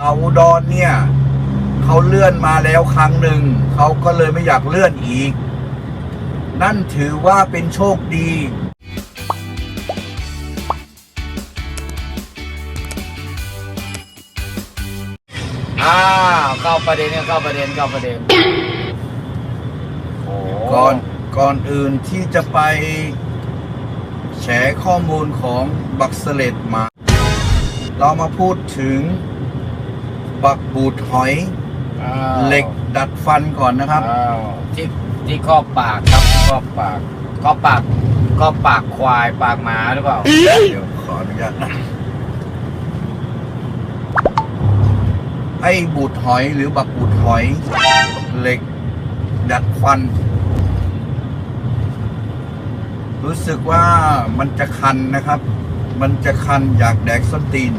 เอาอุดรเนี่ยเขาเลื่อนมาแล้วครั้งหนึ่งเขาก็เลยไม่อยากเลื่อนอีก นั่นถือว่าเป็นโชคดี อ้าวเข้าประเด็นเนี่ยเข้าประเด็นเข้าประเด็นโอ้ก่อนก่อนอื่นที่จะไปแฉข้อมูลของบักเสเลดมา เรามาพูดถึง บักบูดหอย อ้าวเหล็กดัดฟันก่อนนะครับ อ้าวที่ที่ข้อปากครับข้อปากข้อปากข้อปากควายปากหมาหรือเปล่าเดี๋ยวขออนุญาตนะไอ้บูดหอยหรือบักบูดหอย เหล็ก ดัดฟัน รู้สึกว่ามันจะคันนะครับ มันจะคันอยากแดกส้นตีน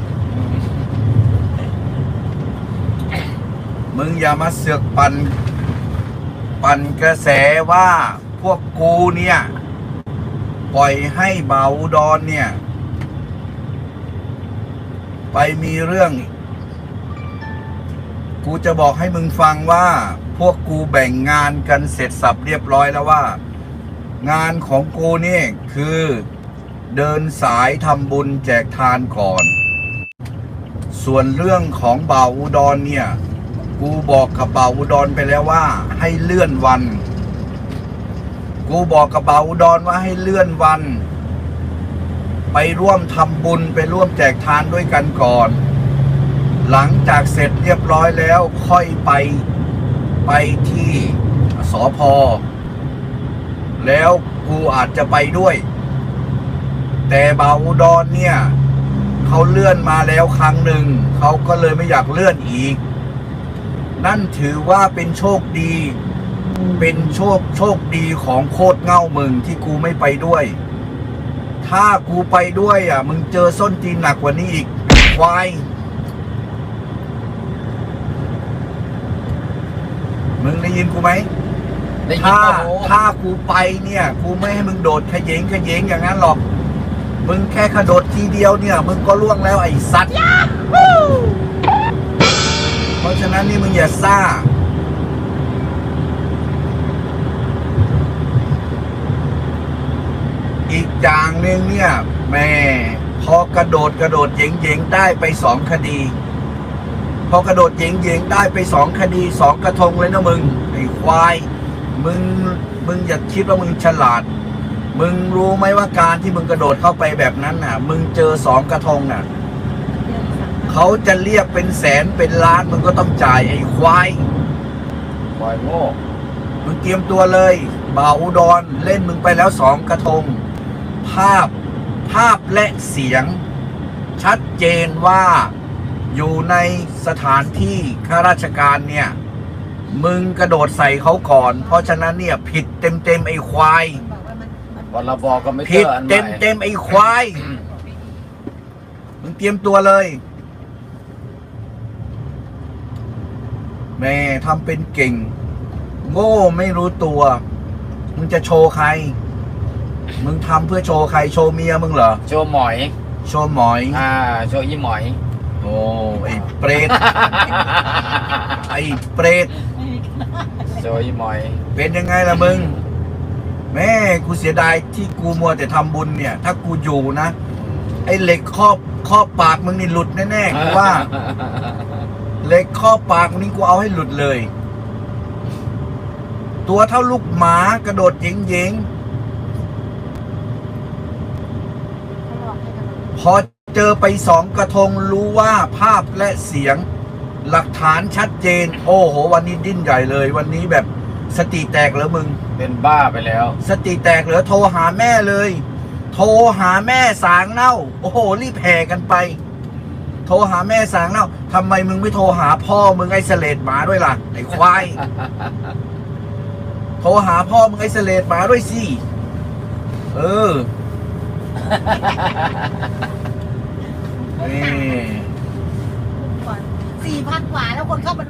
มึงอย่ามาเสือกปันปั่นกระแสว่าพวกกูเนี่ย ปล่อยให้เบาดอนเนี่ย ไปมีเรื่อง กูจะบอกให้มึงฟังว่า พวกกูแบ่งงานกันเสร็จสับเรียบร้อยแล้วว่า งานของกูนี่คือเดินสายทำบุญแจกทานก่อน ส่วนเรื่องของเบ่าวอุดรเนี่ย กูบอกกับบ่าวอุดรไปแล้วว่า ให้เลื่อนวัน กูบอกกับบ่าวอุดรว่าให้เลื่อนวัน ไปร่วมทำบุญไปร่วมแจกทานด้วยกันก่อน หลังจากเสร็จเรียบร้อยแล้วค่อยไปไปที่สอพอแล้วกูอาจจะไปด้วย แต่บ่าวอุดรเนี่ย เขาเลื่อนมาแล้วครั้งหนึ่ง เขาก็เลยไม่อยากเลื่อนอีก นั่นถือว่าเป็นโชคดี เป็นโชคโชคดีของโคตรเง่ามึงที่กูไม่ไปด้วย ถ้ากูไปด้วยอะ มึงเจอส้นตีนหนักกว่านี้อีกควายมึงได้ยินกูไหมได้ยินถ้าเปล่าโอ้ถ้ากูไปเนี่ย กูไม่ให้มึงโดดขยงขยงอย่างนั้นหรอก มึงแค่กระโดดทีเดียวเนี่ย มึงก็ล่วงแล้วไอ้สัตว์เพ ราะฉะนั้นนี่มึงอย่าซ่า อีกอย่างหนึ่งเนี่ย แม่พอกระโดดกระโดดเยงเยงๆได้ไปสองคดี พอกระโดดเยงเยงๆได้ไปสองคดีสองกระทงเลยนะมึง ไอ้ควาย มึง มึงอย่าคิดว่ามึงฉลาด มึงรู้ไหมว่าการที่มึงกระโดดเข้าไปแบบนั้นน่ะ มึงเจอสองกระทงน่ะ เขาจะเรียกเป็นแสนเป็นล้านมึงก็ต้องจ่ายไอ้ควายปล่อยโง่มึงเตรียมตัวเลยบ่าวอุดรเล่นมึงไปแล้วสองกระทง ภาพภาพและเสียง ชัดเจนว่าอยู่ในสถานที่ข้าราชการเนี่ย มึงกระโดดใส่เขาก่อน เพราะฉะนั้นเนี่ย ผิดเต็มเต็มๆไอ้ควายพรบคอมพิวเตผิอดร์อันใหเต็มม่เต็มๆไอ้ควายมึงเตรียมตัวเลย แม่ทำเป็นเก่ง โง่ไม่รู้ตัว มึงจะโชว์ใคร มึงทำเพื่อโชว์ใครโชว์เมียมึงเหรอ โชว์หมอย โชว์หมอย อ่า โชว์ยี่หมอย โอ้ไอ้เปรต ไอ้เปรต โชว์ยี่หมอย เป็นยังไงล่ะมึง แม่กูเสียดายที่กูมัวแต่ทำบุญเนี่ย ถ้ากูอยู่นะ ไอ้เหล็กครอบครอบปากมึงนี่หลุดแน่ๆกูว่า เหล็กครอบปากมึงนี่กูเอาให้หลุดเลย ตัวเท่าลูกหมากระโดดเยงๆพอเจอไปสองกระทงรู้ว่าภาพและเสียง หลักฐานชัดเจน โอ้โห วันนี้ดิ้นใหญ่เลย วันนี้แบบสติแตกแล้วมึง เป็นบ้าไปแล้ว สติแตกเหลือโทรหาแม่เลย โทรหาแม่สางเน่า โอ้โห รีบแห่กันไป โทรหาแม่สางเน่าทำไมมึงไม่โทรหาพ่อมึงไอ้เสเลดหมาด้วยล่ะไอ้ควายโทรหาพ่อมึงไอ้เสเลดหมาด้วยสิเออนี่ สี่พันกว่าแล้วคนเข้ามาดู